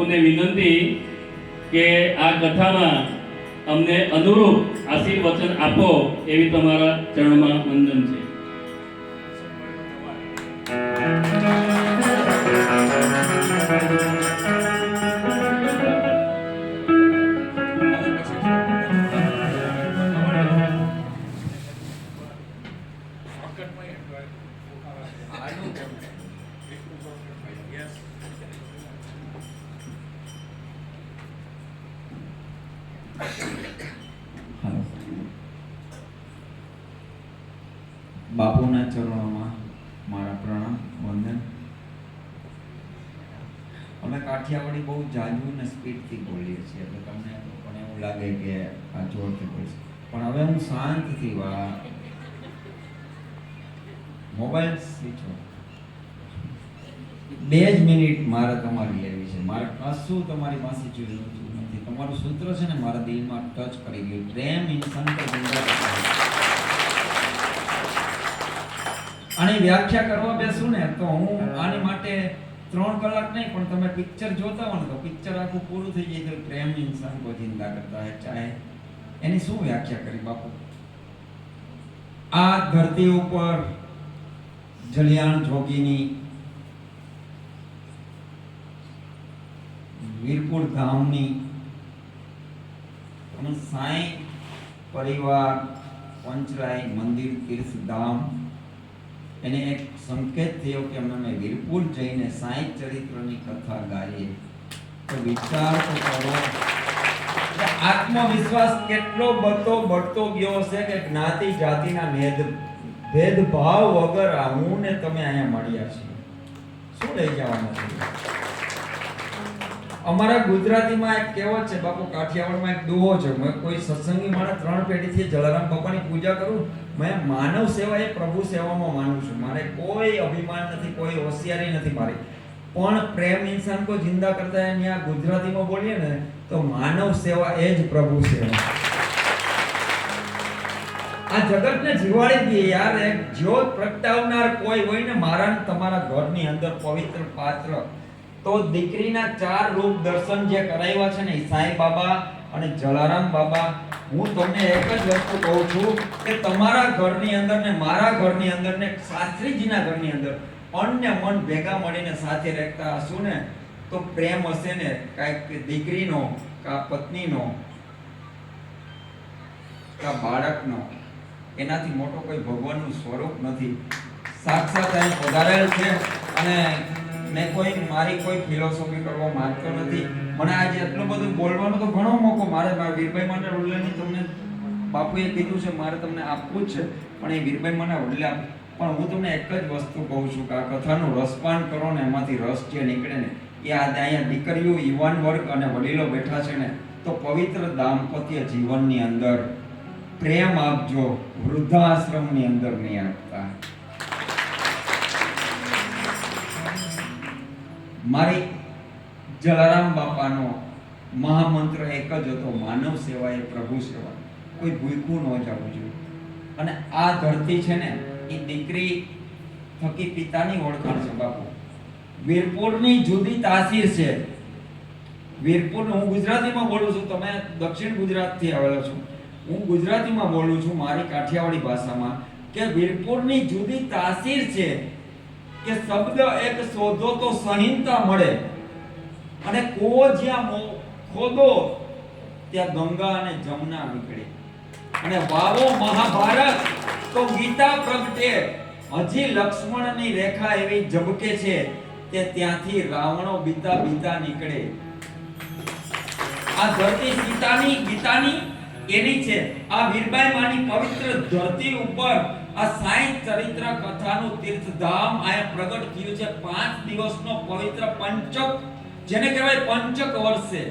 બાપુને વિનંતી કે આ કથામાં અમને અનુરૂપ આશીર્વચન આપો એવી તમારા ચરણમાં વંદન છે. બાપુના ચરણોમાં મારા પ્રણામ, વંદન. અમે કાઠિયાવાડી બહુ જાજુ અને સ્પીડથી બોલીએ છીએ, એટલે તમને પણ એવું લાગે કે આ જોરથી બોલશે પણ હવે હું શાંતથી વા મોબાઈલ સ્વિચ બે જ મિનિટ મારે તમારી લેવી છે. મારે કશું તમારી પાસે નથી તમારું સૂત્ર છે ને મારા દિલમાં ટચ કરી ગયું. પ્રેમ ઇન સંત આની વ્યાખ્યા કરવા બેસું ને તો હું આની માટે ત્રણ કલાક નહીં પણ તમે પિક્ચર જોતા હો ને તો પિક્ચર આખું પૂરું થઈ જાય તો પ્રેમ ઇન્સાન કો જિંદા કરતા હે ચાહે એની શું વ્યાખ્યા કરી બાપુ? આ ધરતી ઉપર જલિયાણ જોગીની વીરપુર ધામની અને સાંઈ પરિવાર પંચરાય મંદિર, તીર્થ, ધામ, એને એક સંકેત થયો કે અમે વીરપુર જઈને સાંઈ ચરિત્રની કથા ગાઈએ. તો વિચાર તો કરો. આત્મવિશ્વાસ કેટલો બધો બળતો ગયો હશે કે જ્ઞાતિ જાતિના ભેદ, ભેદભાવ વગર હું ને તમે અહીંયા મળ્યા છીએ. શું લઈ જવાના છે? અમારા ગુજરાતીમાં એક કહેવત છે, બાપુ, કાઠિયાવાડમાં એક દુહો છે. મેં કોઈ સત્સંગી માણસ ત્રણ પેઢીથી જલારામ બાપાની પૂજા કરું, મેં માનવ સેવા એ પ્રભુ સેવામાં માનું છું. મારે કોઈ અભિમાન નથી, કોઈ હોશિયારી નથી મારી. પણ પ્રેમ ઇન્સાન કો જિંદા કરતા એની આ ગુજરાતીમાં બોલીએ ને, તો માનવ સેવા એ જ પ્રભુ સેવા. આ જગતને જીવાડી દે યાર, એક જ્યોત પ્રગટાવનાર કોઈ હોય ને, મારા તમારા ઘરની અંદર પવિત્ર પાત્ર તો દીકરીના ચાર રૂપ દર્શન જે કરાવ્યા છે ને સાંઈ બાબા અને જલારામ બાબા, હું તમને એક જ વસ્તુ કહું છું કે તમારા ઘરની અંદર ને મારા ઘરની અંદર ને શાસ્ત્રીજીના ઘરની અંદર અન્ય મન ભેગા મળીને સાથે રહેતા હશું ને, તો પ્રેમ હશે ને કાંઈક દીકરીનો, કા પત્નીનો, કા બાળકનો. એનાથી મોટો કોઈ ભગવાનનું સ્વરૂપ નથી. સાક્ષાત અહીં પધારેલ છે અને મેં કોઈ, મારી કોઈ ફિલોસોફી કરવા માંગતો નથી. મને આજે એટલું બધું બોલવાનો તો ઘણો મોકો મારે, મારા વીરભાઈ માટે ઉલ્લેખની તમને બાપુએ કીધું છે, મારે તમને આપવું જ છે, પણ એ વીરભાઈ મને આપ, પણ હું તમને એક જ વસ્તુ કહું છું કે આ કથાનું રસપાન કરો ને, એમાંથી રસ જે નીકળે ને, એ આજે અહીંયા દીકરીઓ, યુવાન વર્ગ અને વડીલો બેઠા છે ને, તો પવિત્ર દાંપત્ય જીવનની અંદર પ્રેમ આપજો, વૃદ્ધાશ્રમની અંદર નહીં આપતા. મારી જલારામ બાપાનો મહામંત્ર એક જ હતો, માનવ સેવા એ પ્રભુ સેવા. કોઈ ભૂખું ન જવું જોઈએ. અને આ ધરતી છે ને, એ દીકરી થકી પિતાની ઓળખાણ છે બાપુ. વીરપુરની જુદી તાસીર છે. વીરપુર હું ગુજરાતીમાં બોલું છું, તમે દક્ષિણ ગુજરાતથી આવેલો છો. હું ગુજરાતીમાં બોલું છું મારી કાઠિયાવાડી ભાષામાં કે વીરપુરની જુદી તાસીર છે કે શબ્દ એક શોધો તો સંહિતા મળે. અને કો જ્યાં ખોદો, ત્યાં ગંગા અને જમના નીકળે. અને વાવો મહાભારત, તો ગીતા પ્રગટે. હજી લક્ષ્મણની રેખા એવી ઝબકે છે કે ત્યાંથી રાવણો બીતા બીતા નીકળે. આ ધરતી સીતાની, ગીતાની એની છે. આ વીરબાઈ માની પવિત્ર ધરતી ઉપર આ સાઈ ચરિત્ર કથાનું તીર્થધામ આયા પ્રગટ થયું છે પાંચ દિવસનો પવિત્ર પંચક, જેને કહેવાય પંચક વર્ષે.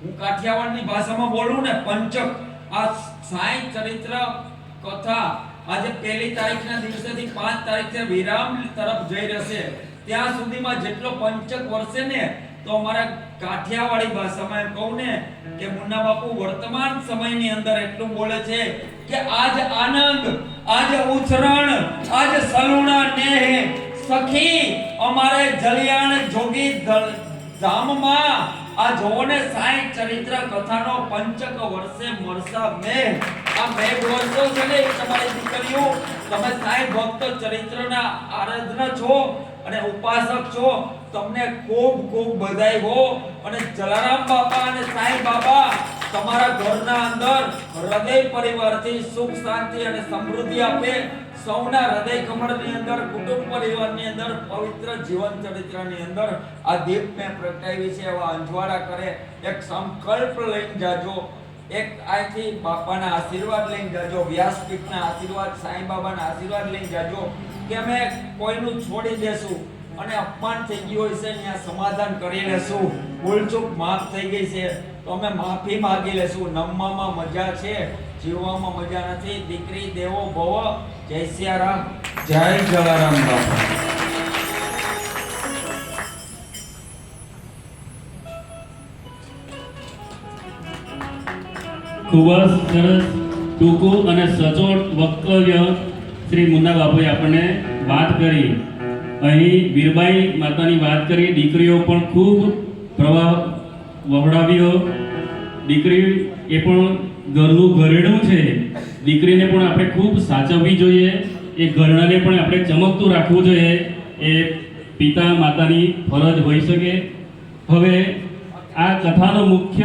હું કાઠિયાવાડની ભાષામાં બોલું ને પંચક. આ સાઈ ચરિત્ર કથા આજે પહેલી તારીખના દિવસેથી પાંચ તારીખે વિરામ તરફ જઈ રહેશે. ત્યાં સુધીમાં જેટલો પંચક વર્ષે ને, તો અમારા કાઠિયાવાડી ભાષામાં એમ કહું ને, કે મુન્ના બાપુ વર્તમાન સમયની અંદર એટલું બોલે છે કે આજ આનંદ આજ ઉછરણ, આજ સલુણા નેહ. સખી, અમારે જલિયાણ જોગી ધામમાં આ જોવો સાઈ ચરિત્ર કથાનો પંચક વર્ષે મરસા મે આ મે વર્ષો છે તમારી દીકરીઓ, તમે સાઈ ભક્ત ચરિત્રના આરાધના છો અને ઉપાસક છો. તમને ખૂબ ખૂબ બધાઈ હો. અને જલારામ બાપા અને સાઈ બાબા તમારા ઘરના અંદર હૃદય પરિવારથી સુખ, શાંતિ અને સમૃદ્ધિ આપે. સૌના હૃદય કમળની અંદર, કુટુંબ પરિવારની અંદર, પવિત્ર જીવન ચરિત્રની અંદર. આ દીપ મેં પ્રગટાવી છે, એવા અંજવાળા કરે. એક સંકલ્પ લઈને જાજો. એક આથી બાપાના આશીર્વાદ લઈને જાજો. વ્યાસપીઠના આશીર્વાદ સાંઈ બાબાના આશીર્વાદ લઈને જાજો કે અમે કોઈનું છોડી દેશું. અને અપમાન થઈ ગયું હોય છે ત્યાં સમાધાન કરી લેશું. ભૂલચૂક માફ થઈ ગઈ છે. તો અમે માફી માગી લેશું. નમવામાં મજા છે જીવવામાં મજા નથી. દીકરી દેવો ભવ જય સિયારામ. જય જલારામ બાપા. ખૂબ જ સરસ ટૂંકું અને સચોટ વક્તવ્ય શ્રી મુન્ના બાપુએ આપણને વાત કરી. અહીં વીરબાઈ માતાની વાત કરીએ દીકરીઓ પણ ખૂબ પ્રભાવ વવડાવ્યો. દીકરી એ પણ ઘરનું ઘરેણું છે. દીકરીને પણ આપણે ખૂબ સાચવવી જોઈએ. એ ઘરણાને પણ આપણે ચમકતું રાખવું જોઈએ. એ પિતા માતાની ફરજ હોઈ શકે. હવે આ કથાનો મુખ્ય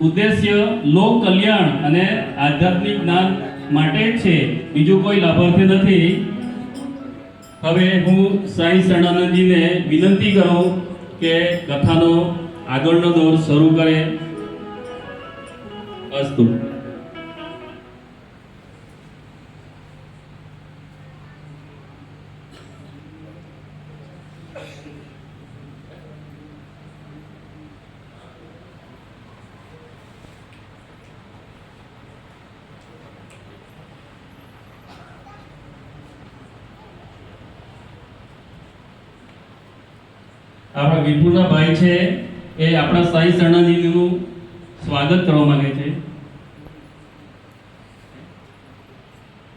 ઉદ્દેશ્ય લોક કલ્યાણ અને આધ્યાત્મિક જ્ઞાન માટે જ છે. બીજું કોઈ લાભાર્થી નથી. હવે હું સાંઈ શરણાનંદજીને વિનંતી કરું કે કથાનો આગળનો દોર શરૂ કરે. અસ્તુ. આપણા વિપુલના ભાઈ છે, એ આપણા સાઈ શરણાનંદજીનું સ્વાગત કરવા માંગે છે.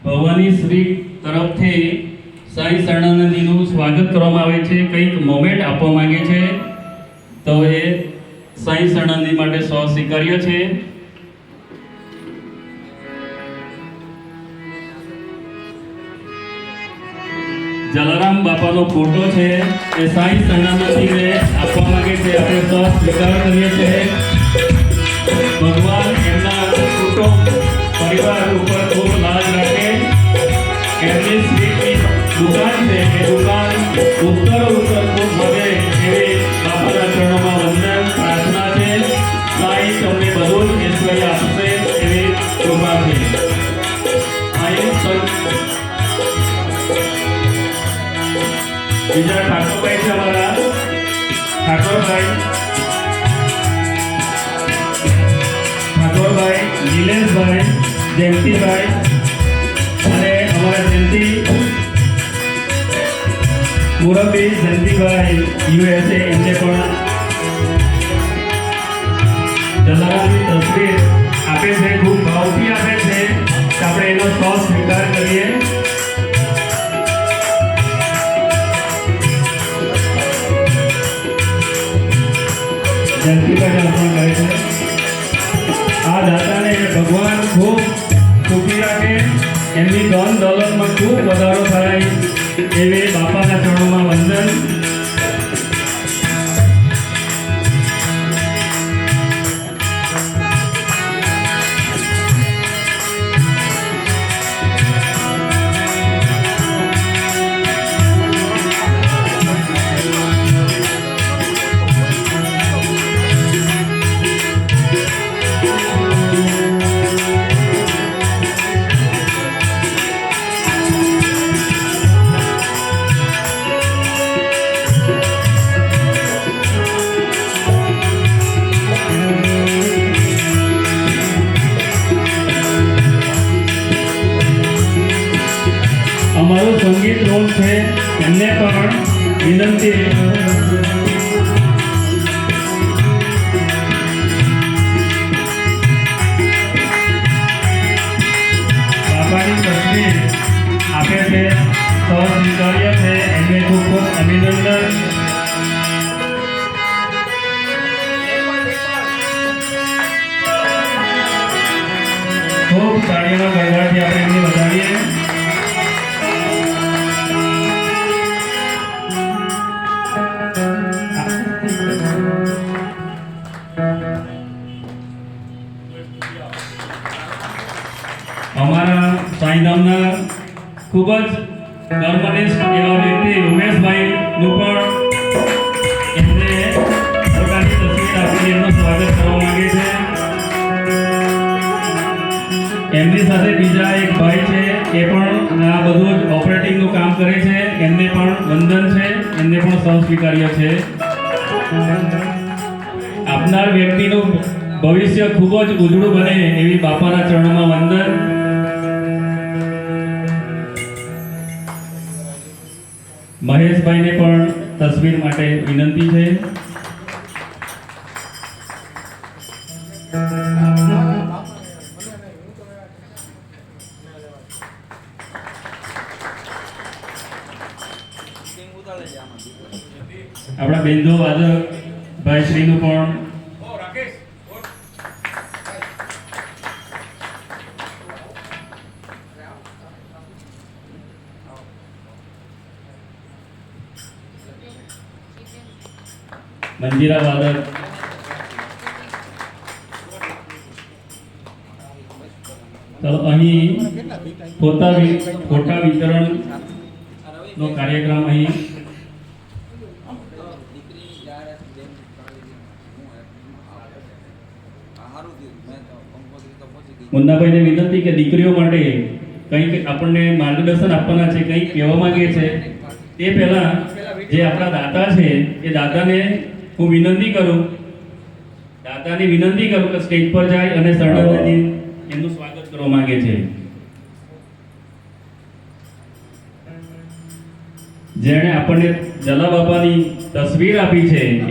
ભવાની શ્રી તરફથી સાઈ શરણાનંદજીનું સ્વાગત કરવામાં આવે છે, કંઈક મોમેન્ટ આપવા માંગે છે. તો એ સાઈ શરણાનંદી માટે સ્વીકાર્ય છે. જલારામ બાપાનો ફોટો છે, એ સાઈ શરણાનંદજીને આપવા માંગે છે. આપણે સો સ્વીકાર કરીએ છીએ. ભગવાન એમના કુટુંબ પરિવાર ઉપર ખૂબ લાજ રાખે. એમની દુકાન છે, એ દુકાન ઉત્તર ઉત્તર ખૂબ બીજા ઠાકોરભાઈ છે અમારા. ઠાકોરભાઈ પણ જલારામની તસવીર આપે છે, ખૂબ ભાવથી આપે છે આપણે એનો સો સ્વીકાર આ દાતાને ભગવાન ખૂબ સુખી રાખે. એમની ધન દોલતમાં ખૂબ વધારો થાય. એવી બાપાના ચરણોમાં વંદન. નવું સંગીત રૂમ છે. એમને પણ વિનંતી બાબાની તસવીર આપે છે. સહસ્વીકાર્ય છે. એમને ખૂબ ખૂબ અભિનંદન. ખૂબ તાળીઓના ગરબાથી આપણે વધારીએ. અમારા સાંઈધામના ખૂબ જ કર્મનિષ્ઠ એવા વ્યક્તિ ઉમેશભાઈનું પણ એમને પોતાની તસવીર આપીને એમનું સ્વાગત કરવા માંગે છે. એમની સાથે બીજા એક ભાઈ છે, એ પણ આ બધું જ ઓપરેટિંગનું કામ કરે છે. એમને પણ વંદન છે, એમને પણ સૌ સ્વીકાર્ય છે. આપનાર વ્યક્તિનું ભવિષ્ય ખૂબ જ ઉજળું બને એવી બાપાના ચરણોમાં વંદન. મહેશભાઈને પણ તસવીર માટે વિનંતી છે. આપણા બેંધો વાદક ભાઈશ્રીનું પણ મંજીરા વાદક તો અહીં ફોટા ફોટા વિતરણ નો કાર્યક્રમ અહીં મુન્નાભાઈને વિનંતી કે દીકરીઓ માટે કંઈક આપણને માર્ગદર્શન આપવાના છે, કંઈક કહેવા માંગે છે. તે પહેલાં જે આપણા દાતા છે, એ દાતાને હું વિનંતી કરું દાતાની વિનંતી કરું કે સ્ટેજ પર જાય અને શરણાગતિ એમનું સ્વાગત કરવા માંગે છે. જેણે આપણને જલા બાપાની તસવીર આપી છે એમ